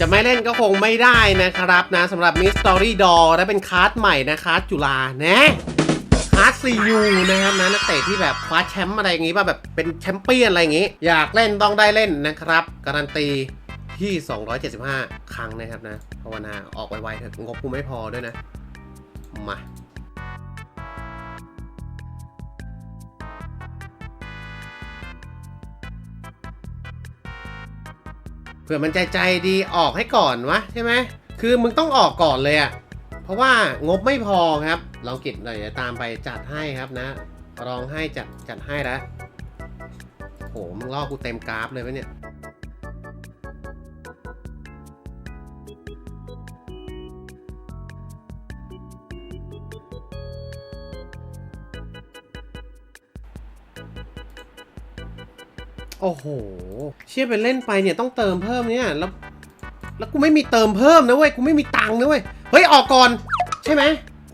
จะไม่เล่นก็คงไม่ได้นะครับนะสำหรับมิสตอรี่ดอและเป็นคาร์ดใหม่นะคาร์ดจุฬานะคาร์ดซียูนะครับนะนักเตะที่แบบคว้าแชมป์อะไรอย่างงี้ป่ะแบบเป็นแชมเปี้ยนอะไรอย่างงี้ อยากเล่นต้องได้เล่นนะครับ การันตีที่ 275 ครั้งนะครับนะภาวนาออกไวๆเถอะงบกูไม่พอด้วยนะ มา เผื่อมันใจใจดีออกให้ก่อนวะใช่ไหมคือมึงต้องออกก่อนเลยอะเพราะว่างบไม่พอครับลองกิจหน่อยเดี๋ยวตามไปจัดให้ครับนะลองให้จัดจัดให้แล้วโหมึงล่อกูเต็มกราฟเลยวะเนี่ย โอ้โห เชี่ยไปเล่นไปเนี่ยต้องเติมเพิ่มเนี่ยแล้วแล้วกูไม่มีเติมเพิ่มนะเว้ยกูไม่มีตังค์นะเว้ยเฮ้ยออกก่อน ใช่ไหม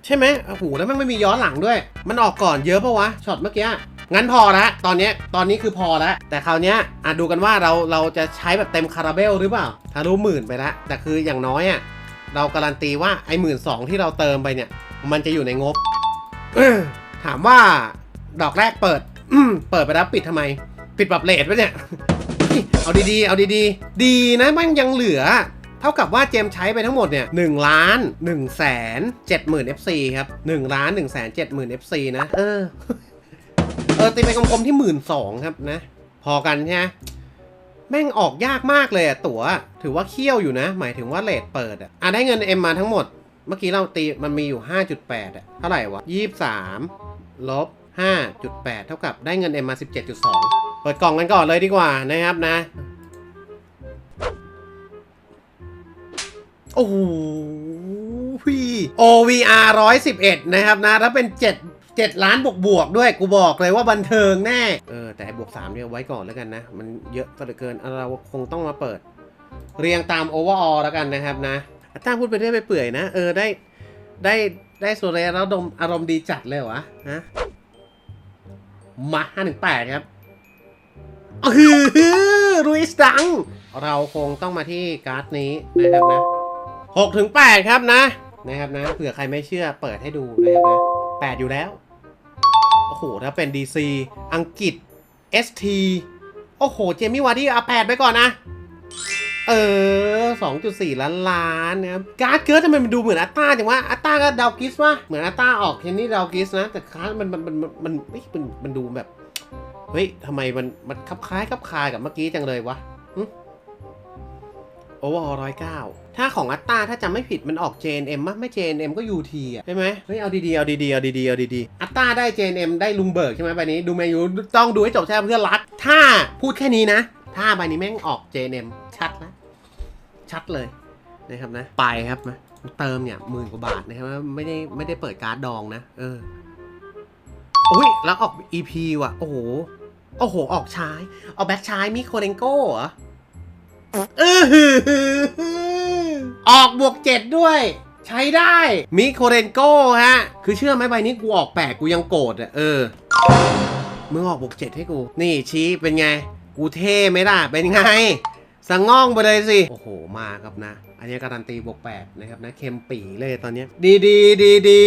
ใช่ไหมโอ้โหแล้วมันไม่มีย้อนหลังด้วย มันออกก่อนเยอะปะวะช็อตเมื่อกี้งั้นพอละตอนนี้ตอนนี้คือพอละแต่คราวเนี้ยอะดูกันว่าเราเราจะใช้แบบเต็มคาราเบลหรือเปล่าทะลุหมื่นไปละแต่คืออย่างน้อยอะเราการันตีว่าไอ้หมื่นสองที่เราเติมไปเนี่ย มันจะอยู่ในงบถามว่าดอกแรกเปิดเปิดไปแล้วปิดทำไม ปิดปรับเลทปะเนี่ย เอาดีๆ เอาดีๆ ดีนะมันยังเหลือ เท่ากับว่าเจมใช้ไปทั้งหมดเนี่ย1ล้าน1แสน7หมื่น FC ครับ1ล้าน1แสน7หมื่น FC นะ เออ เออตีไปกลมๆที่หมื่นสองครับนะ พอกันใช่ไหมแม่งออกยากมากเลยอะตั๋ว ถือว่าเคี่ยวอยู่นะ หมายถึงว่าเลทเปิดอะอะได้เงิน M มาทั้งหมด เมื่อกี้เราตีมันมีอยู่ 5.8อะเท่าไหร่วะ 23ลบ5.8 เท่ากับได้เงิน M มา 17.2 เปิดกล่องกันก่อนเลยดีกว่านะครับนะ โอ้โหพี่ OVR 111 นะครับนะแล้วเป็น 7 7 ล้านบวกบวกด้วย กูบอกเลยว่าบันเทิงแน่ เออ แต่บวก3เนี่ยไว้ก่อนแล้วกันนะ มันเยอะเหลือเกิน เราคงต้องมาเปิด เรียงตาม overall แล้วกันนะครับนะตั้งพูดไปเรื่อยไปเปื่อยนะ เออ ได้ ได้ได้โซเรแล้วดมอารมณ์ดีจัดเลยวะฮะมา518ครับ อือรุยสัง เราคงต้องมาที่การ์ดนี้นะครับนะ6ถึง8ครับนะ นะครับนะ เผื่อใครไม่เชื่อเปิดให้ดูนะครับนะ8อยู่แล้ว โอ้โห ถ้าเป็น DC อังกฤษ ST โอ้โห เจมี่วาร์ดี้เอา8ไปก่อนนะ เออ 2.4 ล้านล้านนะครับ การ์ดเกิร์ทำไมมันดูเหมือนอัตตาจังวะอัตตาก็ดาวกิสวะเหมือนอัตตาออกเทนนี่ดาวกิสนะ แต่การ์ดมันมันมันมันมันเฮ้ยมันมันดูแบบ เฮ้ยทำไมมันมันคลับคล้ายคลับคลายกับเมื่อกี้จังเลยวะโอเวอร์ร้อยเก้าถ้าของอัตตาถ้าจำไม่ผิดมันออก JNM มั้ยไม่ JNM ก็ UT อะใช่ไหมเฮ้ยเอาดีๆเอาดีๆเอาดีๆเอาดีๆอัตตาได้ JNM ได้ลุงเบิร์กใช่ไหมใบนี้ดูแมนยูต้องดูให้จบใช่เพื่อนรัก ถ้าพูดแค่นี้นะ ถ้าใบนี้แม่งออก JNM ชัดแล้วชัดเลยนะครับนะ ไปครับมาเติมเนี่ยหมื่นกว่าบาทนะครับไม่ได้ไม่ได้เปิดการ์ดดองนะ เอออุ้ยแล้วออก EP ว่ะ โอ้โห โอ้โห ออกชายออกแบ็คชายมิโคเรนโก้เหรอเออหือออกบวกเจ็ดด้วย ใช้ได้มิโคเรนโก้ฮะ คือเชื่อไหมใบนี้กูออกแปลกกูยังโกรธอะเออมึงออกบวกเจ็ดให้กู นี่ชี้เป็นไง กูเท่ไหมล่ะ เป็นไงสะง่องไปเลยสิ โอ้โห มาครับนะ อันนี้การันตีบวกแปดนะครับนะ เค็มปีเลยตอนเนี้ยดีดีดีดี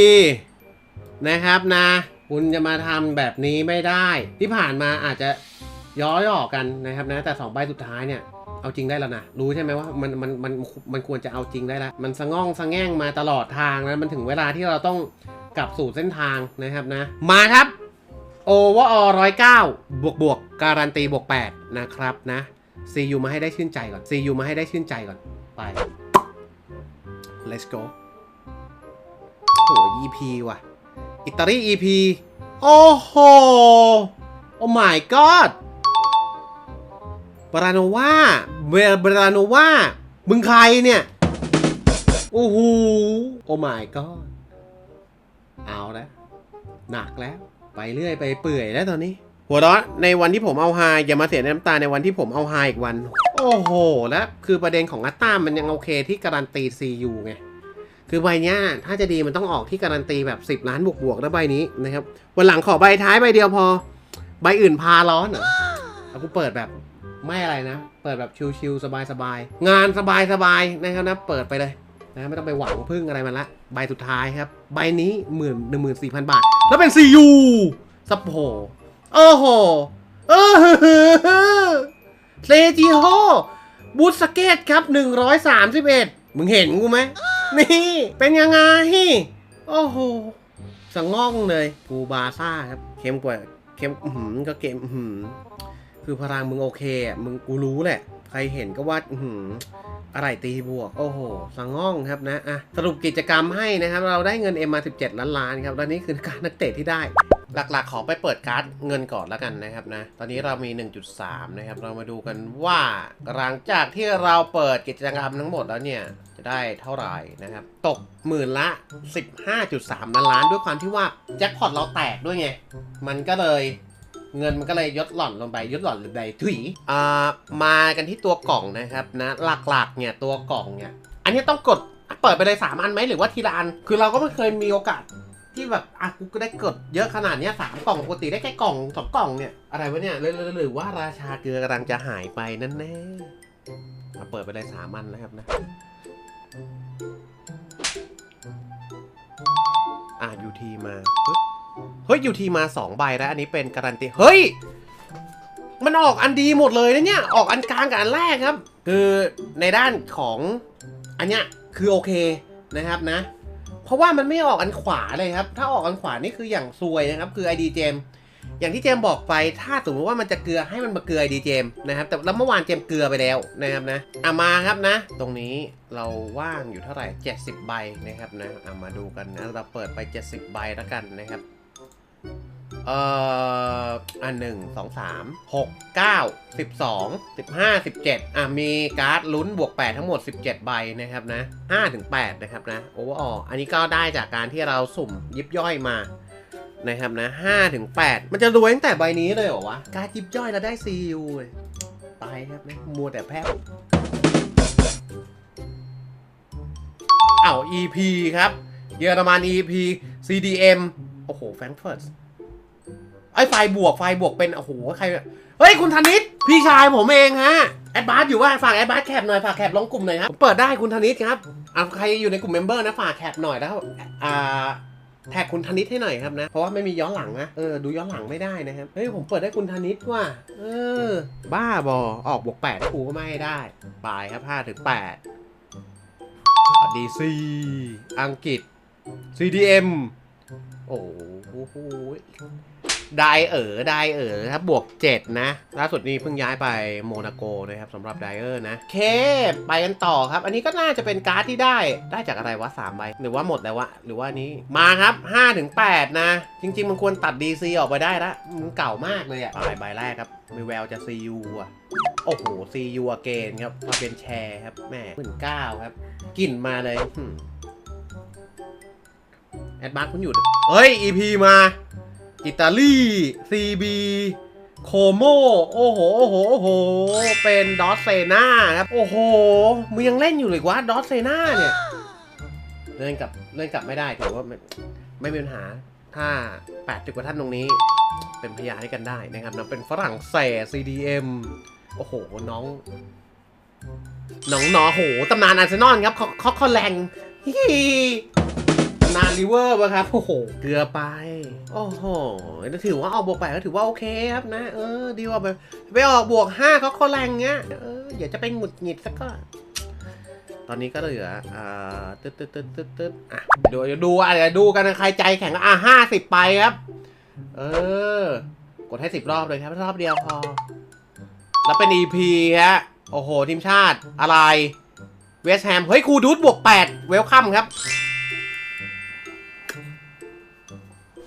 นะครับนะ คุณจะมาทำแบบนี้ไม่ได้ ที่ผ่านมาอาจจะย้อยออกกันนะครับนะ แต่สองใบสุดท้ายเนี่ยเอาจริงได้แล้วนะ รู้ใช่ไหมว่ามันมันมันมันควรจะเอาจริงได้แล้ว มันสะง่องสะแง่งมาตลอดทางแล้วมันถึงเวลาที่เราต้องกลับสู่เส้นทางนะครับนะ มาครับโอเวอร์ออร้อยเก้าบวกบวกการันตีบวกแปดนะครับนะซียูมาให้ได้ชื่นใจก่อนซียูมาให้ได้ชื่นใจก่อน ไป let's go โอ้โห EP ว่ะ อิตาลี EP โอ้โห โอ้ my god บราโนวาเบบราโนวามึงใครเนี่ย โอ้โห โอ้ my god เอาแล้วหนักแล้ว ไปเรื่อยไปเปื่อยแล้วตอนนี้ หัวเราะในวันที่ผมเอาไฮอย่ามาเสียน้ำตาในวันที่ผมเอาไฮอีกวัน โอ้โห แล้วคือประเด็นของอัตตามันยังโอเคที่การันตี CU ไง คือใบเนี้ยถ้าจะดีมันต้องออกที่การันตีแบบ 10 ล้านบวกบวกๆแล้วใบนี้นะครับวันหลังขอใบท้ายใบเดียวพอ ใบอื่นพาร้อนเหรอเอากูเปิดแบบไม่อะไรนะ เปิดแบบชิลๆสบายๆงานสบายๆนะครับนะเปิดไปเลยนะไม่ต้องไปหวังพึ่งอะไรมันละ ใบสุดท้ายครับ ใบนี้หมื่นหนึ่งหมื่นสี่พันบาท แล้วเป็น CU ซับโหโอ้โหเออเซจิโฮบูสเกตครับ131มึงเห็นกูไหม นี่เป็นยังไง โอ้โหสะง่องเลยกูบาซ่าครับเข้มกว่าเข้มหืมก็เกมหืมคือพลังมึงโอเคอะมึงกูรู้แหละ ใครเห็นก็ว่าหืออะไรตีบวก โอ้โหสะง่องครับนะอะสรุปกิจกรรมให้นะครับ เราได้เงิน M มา 17 ล้านล้านครับ และนี่คือการนักเตะที่ได้ หลักๆ ขอไปเปิดการ์ดเงินก่อนแล้วกันนะครับนะ ตอนนี้เรามี 1.3 นะครับ เรามาดูกันว่าหลังจากที่เราเปิดกิจกรรมทั้งหมดแล้วเนี่ย จะได้เท่าไหร่นะครับ ตกหมื่นละ 15.3 ล้านล้านด้วยความที่ว่าแจ็คพอตเราแตกด้วยไง มันก็เลยเงินมันก็เลยยดหล่อนลงไปยดหล่อนลงไปถุยอ่ามากันที่ตัวกล่องนะครับนะหลักๆเนี่ยตัวกล่องเนี่ยอันนี้ต้องกดเปิดไปเลยสามอันไหมหรือว่าทีละอัน คือเราก็ไม่เคยมีโอกาส ที่แบบอะกูก็ได้กดเยอะขนาดเนี้ยสามกล่องปกติได้แค่กล่องสองกล่องเนี่ยอะไรวะเนี่ยหรือหรือว่าราชาเกลือกำลังจะหายไปนั่นแน่มาเปิดไปเลยสามันนะครับนะอะยูทีมาเฮ้ยเฮ้ยยูทีมาสองใบแล้วอันนี้เป็นการันตีเฮ้ยมันออกอันดีหมดเลยนะเนี่ยออกอันกลางกับอันแรกครับ คือในด้านของอันเนี้ยคือโอเคนะครับนะ เพราะว่ามันไม่ออกอันขวาเลยครับ ถ้าออกอันขวานี่คืออย่างซวยนะครับ คือ ID เจม อย่างที่เจมบอกไป ถ้าสมมติว่ามันจะเกลือให้มันมาเกลือ ID เจมนะครับ แต่แล้วเมื่อวานเจมเกลือไปแล้วนะครับนะอะมาครับนะ ตรงนี้เราว่างอยู่เท่าไหร่ 70 ใบนะครับนะอะมาดูกันนะ เราเปิดไป 70 ใบแล้วกันนะครับ เอ่ออันหนึ่งสองสามหกเก้าสิบสองสิบห้าสิบเจ็ดอะมีการ์ดลุ้นบวกแปดทั้งหมดสิบเจ็ดใบนะครับนะห้าถึงแปดนะครับนะโอเวอร์อออันนี้ก็ได้จากการที่เราสุ่มยิบย่อยมานะครับนะห้าถึงแปดมันจะรวยตั้งแต่ใบนี้เลยเหรอวะ การดยิบย่อยแล้วได้ CU เลยไปครับนะมัวแต่แพ้เอ้า EP ครับ เยอรมัน EP CDM โอ้โหแฟรงก์เฟิร์ต ไอ้ไฟบวกไฟบวกเป็นโอ้โหใครเฮ้ยคุณธนิตพี่ชายผมเองฮะแอดบาร์อยู่ว่าฝากแอดบาร์แคปหน่อยฝากแคปลงกลุ่มหน่อยครับเปิดได้คุณธนิตครับอะใครอยู่ในกลุ่มเมมเบอร์นะฝากแคปหน่อยแล้วอ่าแท็กคุณธนิตให้หน่อยครับนะ เพราะว่าไม่มีย้อนหลังนะ เออ ดูย้อนหลังไม่ได้นะครับ เฮ้ย ผมเปิดได้คุณธนิตว่ะ เออ บ้าบอ ออกบวกแปดกูก็ไม่ได้ปลายครับห้าถึงแปดดีซีอังกฤษ CDM โอ้โห ไดเออร์ไดเออร์ครับบวก 7 นะ ล่าสุดนี้เพิ่งย้ายไปโมนาโกนะครับสำหรับไดเออร์นะเค ไปกันต่อครับ อันนี้ก็น่าจะเป็นการ์ดที่ได้ได้จากอะไรวะ3ใบหรือว่าหมดแล้ววะหรือว่านี้มาครับ5ถึง8นะ จริง ๆ มันควรตัด DC ออกไปได้ละมันเก่ามากเลยอะไปใบแรกครับมีแววจะ CU อะโอ้โห CU อเกนครับมาเป็นแชร์ครับแม่หมื่นเก้าครับกลิ่นมาเลยแอดบาร์คุณหยุดเฮ้ย EP มา อิตาลี CB โคโมโอ้โห โอ้โห โอ้โห เป็นดอสเซนาครับ โอ้โห มึงยังเล่นอยู่เลยวะดอสเซนาเนี่ย เล่นกับเล่นกลับไม่ได้ถือว่าไม่ไม่มีปัญหา ถ้า80กว่าท่านตรงนี้ เป็นพยานให้กันได้นะครับนะเป็นฝรั่งเศส CDM โอ้โห น้อง น้องหนอโหตำนานอาร์เซนอลครับเขาเขาแรงฮิฮิตำนานลิเวอร์ปะครับ โอ้โห เกลือไป โอ้โหถือว่าออกบวกแปดก็ถือว่าโอเคครับนะ เออ ดีว่าไปไปออกบวกห้าเขาเขาแรงเงี้ย เอออย่าจะไปหงุดหงิดสักก็ ตอนนี้ก็เหลือ อ่า ตึ๊ดตึ๊ดตึ๊ดตึ๊ดตึ๊ดอะเดี๋ยวเดี๋ยวดูอะเดี๋ยวดูกันนะใครใจแข็งอะห้าสิบไปครับ เออ กดให้สิบรอบเลยครับ รอบเดียวพอ แล้วเป็น EP ฮะ โอ้โห ทีมชาติอะไร เวสแฮม เฮ้ยครูดูดบวก8เวลคัมครับ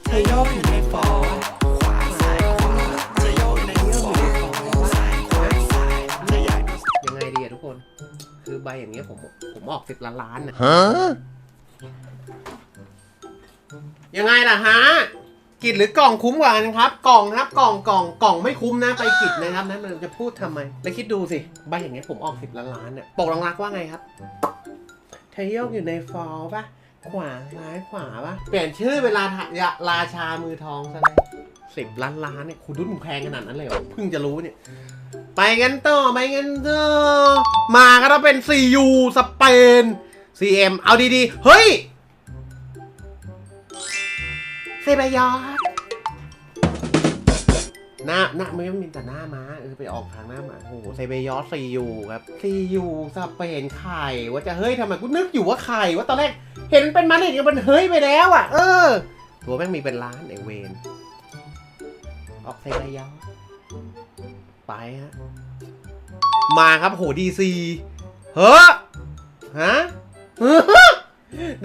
เธอโยกอยู่ในฟอร์ขวาซ้ายขวาเธอโยกในฟอร์ซ้ายขวาซ้ายเธออยากยังไงดีอะทุกคน คือใบอย่างเงี้ยผมผมออกสิบล้านล้านนะยังไงล่ะฮะกิจหรือกล่องคุ้มกว่ากันครับ กล่องครับกล่องกล่องกล่องไม่คุ้มนะไปกิจนะครับนั้นมันจะพูดทำไม แล้วคิดดูสิใบอย่างเงี้ยผมออกสิบล้านล้านเนี่ยปกลังรักว่าไงครับเทโยกอยู่ในฟอลป่ะ ขวาซ้ายขวาปะเปลี่ยนชื่อเป็นราชาราชามือทองซะเลยสิบล้านล้านเนี่ยคุณดุ้นแพงขนาดนั้นเลยเหรอเพิ่งจะรู้เนี่ย ไปกันต่อไปกันต่อมาก็ต้องเป็น CU สเปน CM เอาดีๆ เฮ้ยเซบายอส หน้าหน้าไม่มีแต่หน้าม้าเออไปออกทางหน้าม้าโอ้โหเซเบยอสซียูครับซียูสเปนไข่ว่าจะเฮ้ยทำไมกูนึกอยู่ว่าไข่ว่าตอนแรกเห็นเป็นมาดริดก็มันเฮ้ยไปแล้วอะ เออ ตัวแม่งมีเป็นล้านไอเวนออกเซเบยอสไปฮะมาครับโหดีซีเฮ้อฮะเฮ้อ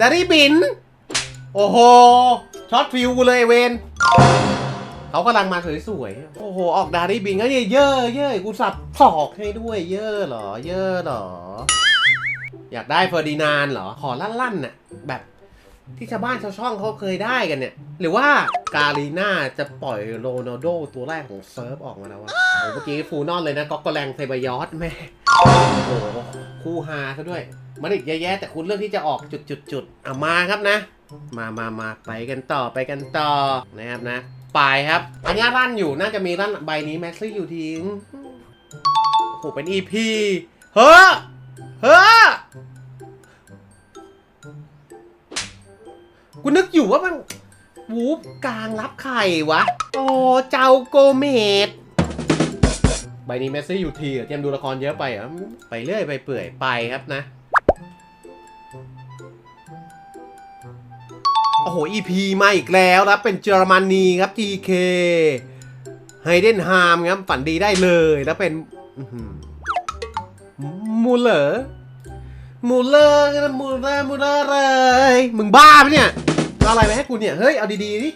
ดารี่บิน โอ้โหช็อตฟิวเลยไอเวน เขากำลังมาสวยๆ โอ้โห ออกดารี่บินก็เยอะเยอะเยอะกูสับศอกให้ด้วย เยอะเหรอ เยอะเหรอ อยากได้เฟอร์ดินานเหรอ ขอลั่นๆน่ะ แบบที่ชาวบ้านชาวช่องเขาเคยได้กันเนี่ย หรือว่ากาลีน่าจะปล่อยโรนัลโดตัวแรกของเซิร์ฟออกมาแล้ววะโอ้เมื่อกี้ฟูนอนเลยนะก็กโกแรงเซบายอสแม่ โอ้โห คู่ฮาซะด้วย มันอีกเยอะแต่คุณเลือกที่จะออกจุดจุดจุดๆๆอะมาครับนะ มามามาไปกันต่อไปกันต่อนะครับนะ ไปครับ อันนี้รั่นอยู่น่าจะมีรั่นใบนี้แม็กซี่อยู่ทิ้งโอ้โหเป็น EP เฮ้อเฮ้อกูนึกอยู่ว่ามันวูบกลางรับไข่วะ โอ้เจ้าโกเมดใบนี้เมสซี่อยู่ทีเตรียมดูละครเยอะไปเหรอไปเรื่อยไปเปื่อยไปครับนะ โอ้โห EP มาอีกแล้วครับ เป็นเยอรมนีครับ TK ไฮเดนฮามครับ ฝันดีได้เลยแล้วเป็นมูเลอร์มูเลอร์มูเลอร์มูเลอร์เลยมึงบ้าปะเนี่ยเอาอะไรมาให้กูเนี่ย เฮ้ย เอาดีๆดิ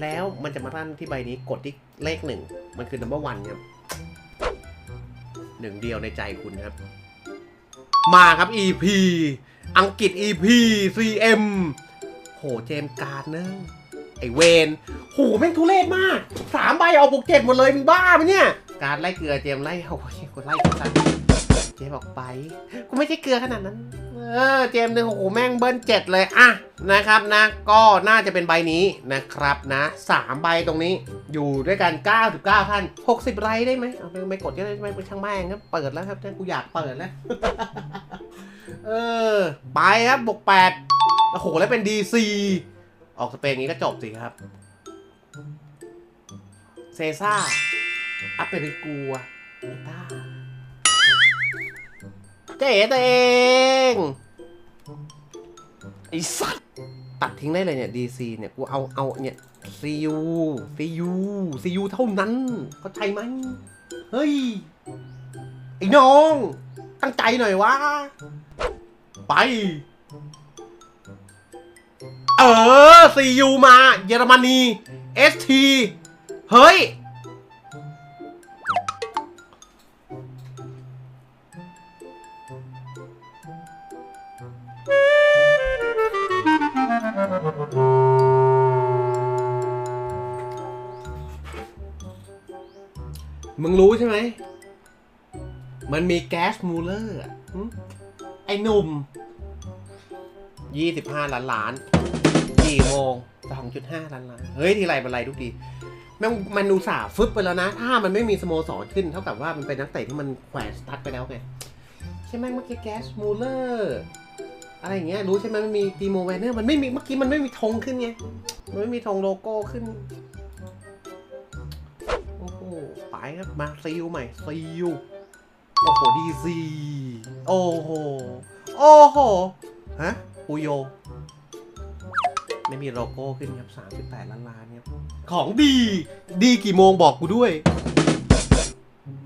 แล้วมันจะมารั่นที่ใบนี้กดที่เลขหนึ่ง มันคือ number one ครับหนึ่งเดียวในใจคุณครับ มาครับ EP อังกฤษ EP CM หเจมการ์ดเนอร์ไอเวนโหแม่งทุเรศมากสามใบเอาปกเจ็ดหมดเลยมึงบ้าไหมเนี่ย การไล่เกลือเจมไล่โอ้ยกูไล่กูซะเจมบอกไปกูไม่ใช่เกลือขนาดนั้น เออเจมหนึ่งโอ้โหแม่งเบิ้ลเจ็ดเลยอะนะครับนะก็น่าจะเป็นใบนี้นะครับนะสามใบตรงนี้อยู่ด้วยกัน 99 ท่าน 60ไลค์ได้ไหมเอาไปไม่กดก็ได้ไหมเป็นช่างแม่งครับเปิดแล้วครับถ้ากูอยากเปิดแล้วเออไปครับบวกแปด โอ้โห แล้วเป็น DC ออกสเปนนี้ก็จบสิครับ เซซ่าอัปเปริกัวเอต้าเจ๊ตัวเอง ไอสัตว์ตัดทิ้งได้เลยเนี่ย DC เนี่ย กูเอาเอาเนี่ย CU CU CU เท่านั้น เข้าใจไหมเฮ้ย ไอ้น้อง ตั้งใจหน่อยวะ ไป เออ CU มาเยอรมนี ST เฮ้ย มึงรู้ใช่ไหม มันมีแก๊สมูลเลอร์ไอ้หนุ่ม 25 ล้านล้านี่โมง2.5ล้านล้านเฮ้ยทีไรบันไรทุกทีแม่งมันอุตส่าห์ฟึบไปแล้วนะ ถ้ามันไม่มีสโมสรขึ้น เท่ากับว่ามันเป็นนักเตะที่มันแขวนสตั๊ดไปแล้วไงใช่ไหมเมื่อกี้แกสมูลเลอร์อะไรอย่างเงี้ยรู้ใช่ไหมมันมีตีโมแวนเนอร์มันไม่มีเมื่อกี้มันไม่มีธงขึ้นไงมันไม่มีธงโลโก้ขึ้นโอ้โหไปครับมาซีลใหม่ซีลโอ้โหดีซีโอ้โหโอ้โหฮะปูโย ไม่มีโลโก้ขึ้นครับ 38 ล้านล้านครับ ของดี ดีกี่โมงบอกกูด้วย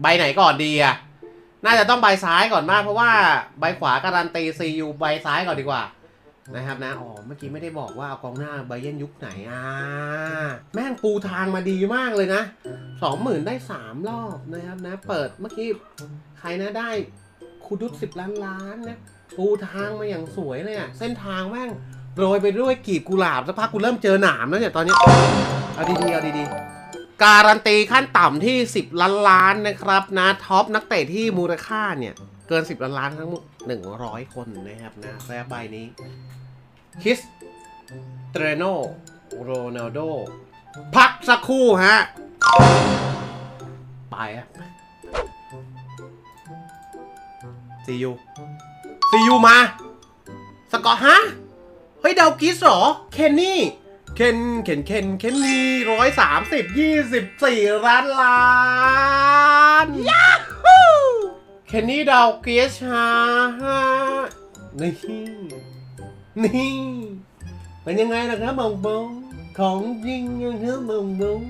ใบไหนก่อนดีอะน่าจะต้องใบซ้ายก่อนมาก เพราะว่าใบขวาการันตีซียูใบซ้ายก่อนดีกว่า นะครับนะ อ๋อ เมื่อกี้ไม่ได้บอกว่าเอากองหน้าไบเยนยุคไหนอ่าแม่งปูทางมาดีมากเลยนะสองหมื่นได้สามรอบนะครับนะ เปิดเมื่อกี้ใครนะได้คูดุสสิบล้านล้านนะปูทางมาอย่างสวยเลยอะ เส้นทางแม่ง โรยไปด้วยกีบกุหลาบสักพักกูเริ่มเจอหนามแล้วเนี่ยตอนนี้เอาดีๆเอาดีๆการันตีขั้นต่ำที่ 10 ล้านล้านนะครับนะท็อปนักเตะที่มูลค่าเนี่ย เกิน 10 ล้านล้านทั้งหมด100 คนนะครับนะแล้ใบนี้คิสเตรโนโรนัลโดพักสักครู่ฮะ ไปอะซียูซียูมา สกอร์ฮะ ฮ้ยเดากิสเหรอ เคนนี่ เคน เคน เคน เคนนี่ร้อยสามสิบยี่สิบสี่ล้านล้านยาฮูเคนนี่เดากิสฮะฮะนี่ นี่ เป็นยังไงล่ะครับมองบงของจริงนะครับมองบง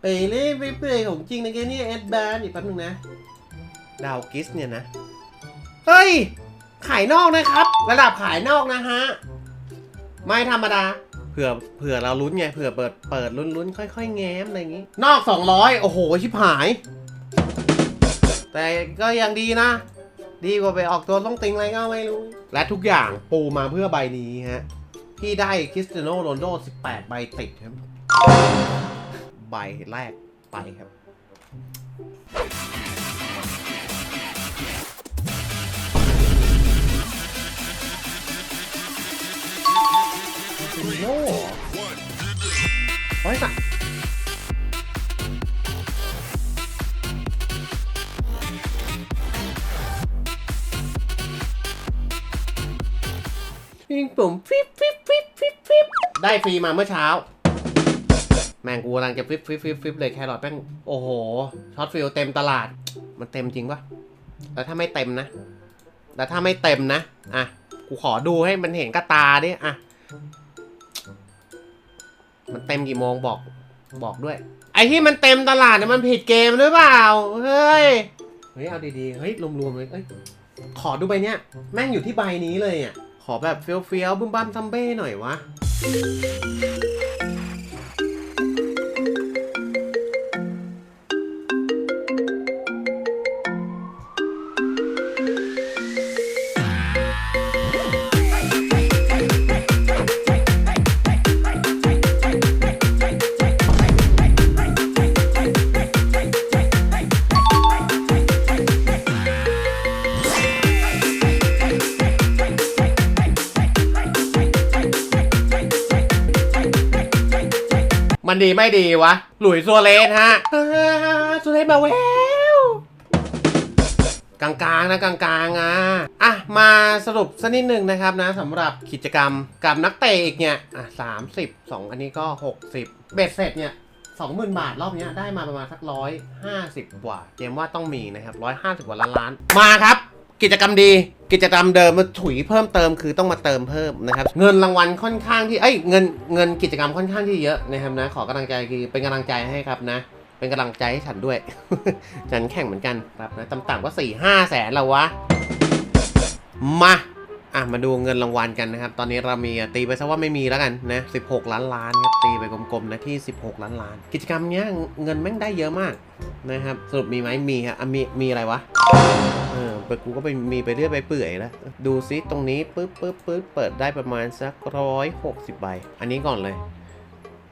ไปเล่นไปเปื่อยของจริงนะแกนี่แอดบานอีกแป๊บนึงนะ ดาวกิสเนี่ยนะ เฮ้ย ขายนอกนะครับ ระดับขายนอกนะฮะ ไม่ธรรมดา เผื่อเผื่อเราลุ้นไง เผื่อเปิดเปิดลุ้นลุ้นค่อย ๆ แง้มอะไรอย่างงี้ นอก 200 โอ้โห ชิบหาย แต่ก็ยังดีนะ ดีกว่าไปออกตัวต้องติงอะไรก็ไม่รู้ และทุกอย่างปูมาเพื่อใบนี้ฮะ พี่ได้คริสเตียโนโรนลโด 18 ใบติดครับ ใบแรกไปครับ โย่ร้สักยิงปุ่มฟิปฟิปฟิปฟิปฟิปได้ฟรีมาเมื่อเช้า แม่งกูกำลังจะฟิปฟิปฟิปฟิปเลยแครอทแม่งโอ้โหช็อตฟิลเต็มตลาด มันเต็มจริงปะแล้วถ้าไม่เต็มนะ แล้วถ้าไม่เต็มนะ อะ กูขอดูให้มันเห็นกระตาดิอะ มันเต็มกี่โมงบอกบอกด้วย ไอ้ที่มันเต็มตลาดเนี่ยมันผิดเกมหรือเปล่า เฮ้ย เฮ้ยเอาดีๆ เฮ้ยรวมๆเลยเอ้ย ขอดูใบเนี้ย แม่งอยู่ที่ใบนี้เลยอะ ขอแบบเฟี้ยวๆบึ้มบ้ามซัมเบ้หน่อยวะ มันดีไม่ดีวะ หลุยส์ซัวเรสฮะซัวเรสมาแววกลางๆนะกลางๆอะอะมาสรุปสักนิดหนึ่งนะครับนะสำหรับกิจกรรมกับนักเตะอีกเนี่ยอะสามสิบสองอันนี้ก็หกสิบเบ็ดเสร็จเนี่ยสองหมื่นบาทรอบนี้ได้มาประมาณสักร้อยห้าสิบกว่าเจมว่าต้องมีนะครับร้อยห้าสิบกว่าล้านล้าน มาครับ กิจกรรมดี กิจกรรมเดิมมาถุยเพิ่มเติมคือต้องมาเติมเพิ่มนะครับ เงินรางวัลค่อนข้างที่เอ้ยเงินเงินกิจกรรมค่อนข้างที่เยอะนะครับนะ ขอกำลังใจคือเป็นกำลังใจให้ครับนะ เป็นกำลังใจให้ฉันด้วย ฉันแข่งเหมือนกันครับนะต่ำๆก็สี่ห้าแสนแล้ววะมา อะมาดูเงินรางวัลกันนะครับ ตอนนี้เรามีตีไปซะว่าไม่มีแล้วกันนะ16 ล้านล้านครับตีไปกลมๆนะที่ 16 ล้านล้าน กิจกรรมเนี้ยเงินแม่งได้เยอะมากนะครับสรุปมีไหมมีฮะอะมีมีอะไรวะเออไปกูก็ไปมีไปเรื่อยไปเปื่อยแล้วดูซิตรงนี้ปึ๊บปึ๊บปึ๊บเปิดได้ประมาณสักร้อยหกสิบใบ อันนี้ก่อนเลย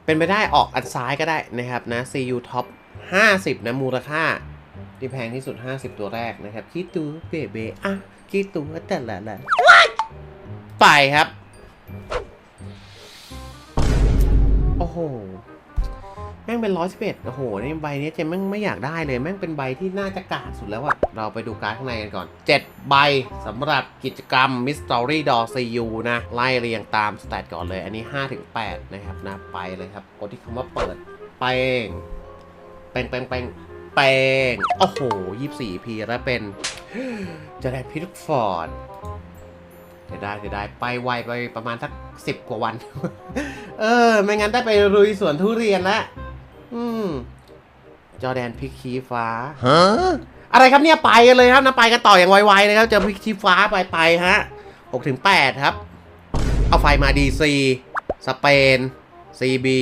เป็นไปได้ออกอันซ้ายก็ได้นะครับนะ CU Top 50 นะมูลค่าที่แพงที่สุด 50 ตัวแรกนะครับคิดตัวเบเบอะคิดตัวแต่ละละ ไปครับ โอ้โห แม่งเป็นร้อยสิบเอ็ดโอ้โห นี่ใบนี้เจมแม่งไม่อยากได้เลย แม่งเป็นใบที่น่าจะกาดสุดแล้วอะเราไปดูการ์ดข้างในกันก่อน 7 ใบสำหรับกิจกรรม Mystery Door CU นะ ไล่เรียงตามสแตทก่อนเลย อันนี้ 5-8 นะครับนะไปเลยครับ กดที่คำว่าเปิดเป้งเป้งเป้งเป้งเป้งโอ้โห 24 พีแล้วเป็นจะได้พิทฟอร์ด จะได้จะได้ไปไวไปประมาณสักสิบกว่าวัน เออ ไม่งั้นได้ไปลุยสวนทุเรียนแล้วอืม จอแดนพลิกชี้ฟ้าฮะอะไรครับเนี่ยไปกันเลยครับนะไปกันต่ออย่างไวๆเลยครับเจอพลิกชี้ฟ้าไปไปฮะหกถึงแปดครับ เอาไฟมาดีซีสเปนซีบี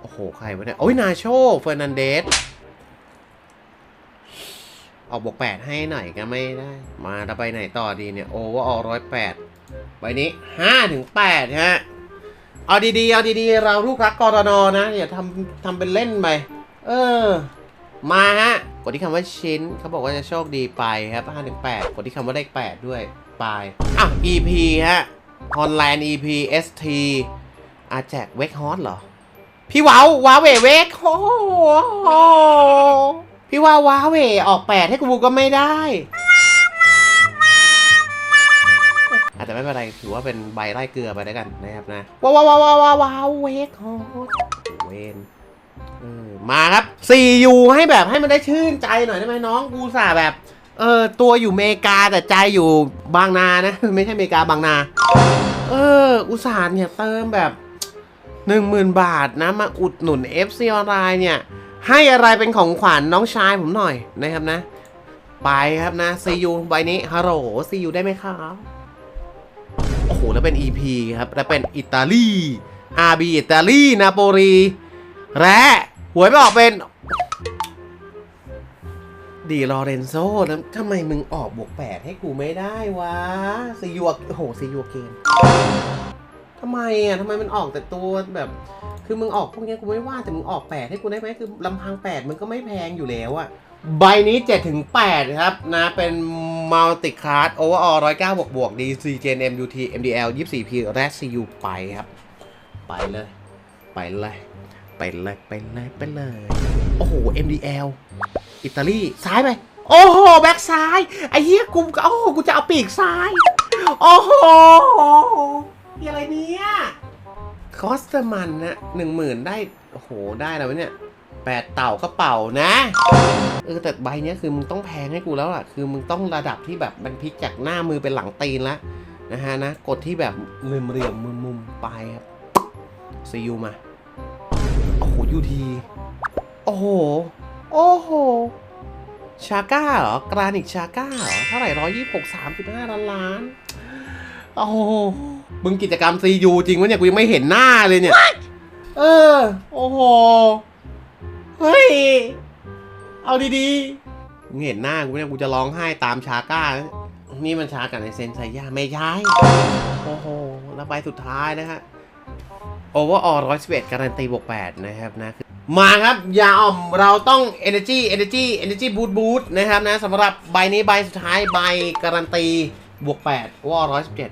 โอ้โห ใครวะเนี่ย โอ้ยนาโชเฟอร์นันเดส ออกบวกแปดให้หน่อยก็ไม่ได้ มาจะไปไหนต่อดีเนี่ยโอว่าออกร้อยแปดใบนี้ห้าถึงแปดฮะเอาดีๆเอาดีๆ เราลูกรักกรนนะอย่าทำทำเป็นเล่นไปเออ มาฮะกดที่คำว่าชิ้นเขาบอกว่าจะโชคดีไปครับ5ถึง8กดที่คำว่าเลข8ด้วยไปอะ EP ฮะ Honland EP ST อาแจกเวกฮอตเหรอ พี่ว้าวว้าเวเวกโอ้ พี่ว่าว้าเวออกแปดให้กูก็ไม่ได้อาจจะไม่เป็นไรถือว่าเป็นใบไล่เกลือไปแล้วกันนะครับนะ ว้าวว้าวว้าวว้าวเวกฮอเวนเออมาครับสี่ยูให้แบบให้มันได้ชื่นใจหน่อยได้ไหมน้องกูสาแบบ เออตัวอยู่เมกาแต่ใจอยู่บางนานะ ไม่ใช่เมกาบางนา เออ อุตส่าห์เนี่ยเติมแบบหนึ่งหมื่นบาทนะมาอุดหนุน FC ออนไลน์เนี่ย ให้อะไรเป็นของขวัญน้องชายผมหน่อยนะครับนะ ไปครับนะซียูใบนี้ฮัลโหลซียูได้ไหมครับโอ้โหแล้วเป็น EP ครับ แล้วเป็นอิตาลี RB อิตาลีนาโปลีและหวยไม่ออกเป็น ดีลอเรนโซแล้วทำไมมึงออกบวกแปดให้กูไม่ได้วะซียูโอ้โหซียูเกน ทำไมอะทำไมมันออกแต่ตัวแบบ คือมึงออกพวกเนี้ยกูไม่ว่าแต่มึงออกแปดให้กูได้ไหมคือลำพังแปดมันก็ไม่แพงอยู่แล้วอะใบนี้7ถึง8ครับนะเป็นมัลติค a าร์ดโอเวอร์ออร้อยเก้าบวกบวก DC Gen MUT MDL 24P และ CU ไปครับ ไปเลย ไปเลย ไปเลย ไปเลย ไปเลย โอ้โห MDL อิตาลี ซ้ายไป โอ้โห แบ็กซ้าย ไอ้เหี้ยกูโอ้โห กูจะเอาปีกซ้าย โอ้โหีอะไรเนี่ยคอสเตอร์มันนะหนึ่งหมื่นได้ โอ้โห ได้แล้วเนี่ยแปดเต่ากระเป๋านะ เออแต่ใบเนี้ยคือมึงต้องแพงให้กูแล้วล่ะ คือมึงต้องระดับที่แบบมันพลิกจากหน้ามือเป็นหลังตีนล้วนะฮะนะ กดที่แบบเรียมเรียมมุมมุมๆไปครับซียูมา โอ้โหยูที โอ้โห โอ้โห ชาก้าเหรอ กรานิกชาก้าเหรอ เท่าไหร่ร้อยยี่หกสามจุดห้าล้านล้าน โอ้โห มึงกิจกรรมซียูจริงวะเนี่ยกูยังไม่เห็นหน้าเลยเนี่ย เออ โอ้โห เฮ้ย เอาดีๆมึงเห็นหน้ากูเนี่ยกูจะร้องไห้ตามชาก้าแล้วนี่มันชากันในเซนไซย่าไม่ใช่ โอ้โห แล้วไปสุดท้ายนะฮะโอเวอร์ออร้อยสิบเอ็ดการันตีบวกแปดนะครับนะมาครับยาอ่อมเราต้อง Energy Energy Energy Boost Boost นะครับนะสำหรับใบนี้ใบสุดท้ายใบการันตีบวก8ว่าร้อยสิบเจ็ด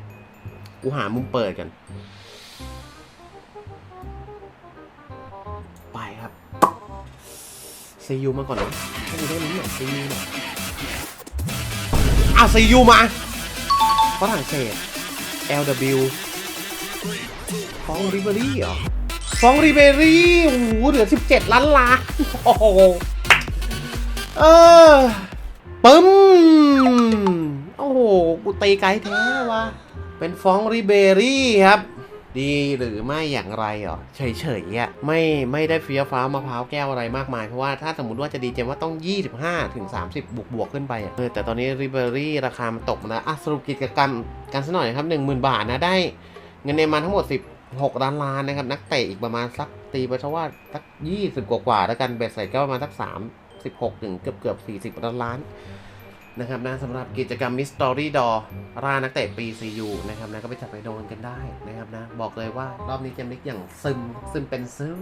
กูหามุมเปิดกัน ไปครับซียูมาก่อนนะให้ดูได้ไหมเนี่ยซียูเนี่ยอะซียูมาฝรั่งเศส LW ฟองริเบรี่เหรอฟองริเบรี่โอ้โหเหลือ 17 ล้านล้านโอ้โหเออปึ้ม โอ้โห กูตีไกลแท้วะ เป็นฟองริเบรี่ครับ ดีหรือไม่อย่างไรเหรอเฉยๆอะไม่ไม่ได้เฟี้ยวฟ้ามะพร้าวแก้วอะไรมากมาย เพราะว่าถ้าสมมติว่าจะดีเจมว่าต้อง 25ถึง30 บวกบวกขึ้นไปอะเออแต่ตอนนี้ริเบรี่ราคามันตกมาแล้วอะสรุปกิจกรรมกันสักหน่อยครับ 10,000 บาทนะได้เงินในมาทั้งหมด 16ล้านล้านนะครับ นักเตะอีกประมาณสักตีไปเท่าว่าสัก 20 กว่าๆแล้วกันเบ็ดใส่ก็ประมาณสัก36ถึงเกือบเกือบ40ล้านล้าน นะครับนะสำหรับกิจกรรมมิสตอรี่ดอรานักเตะปีซียูนะครับนะก็ไปจับไปโดนกันได้นะครับนะบอกเลยว่ารอบนี้เจมลิกอย่างซึมซึมเป็นซึม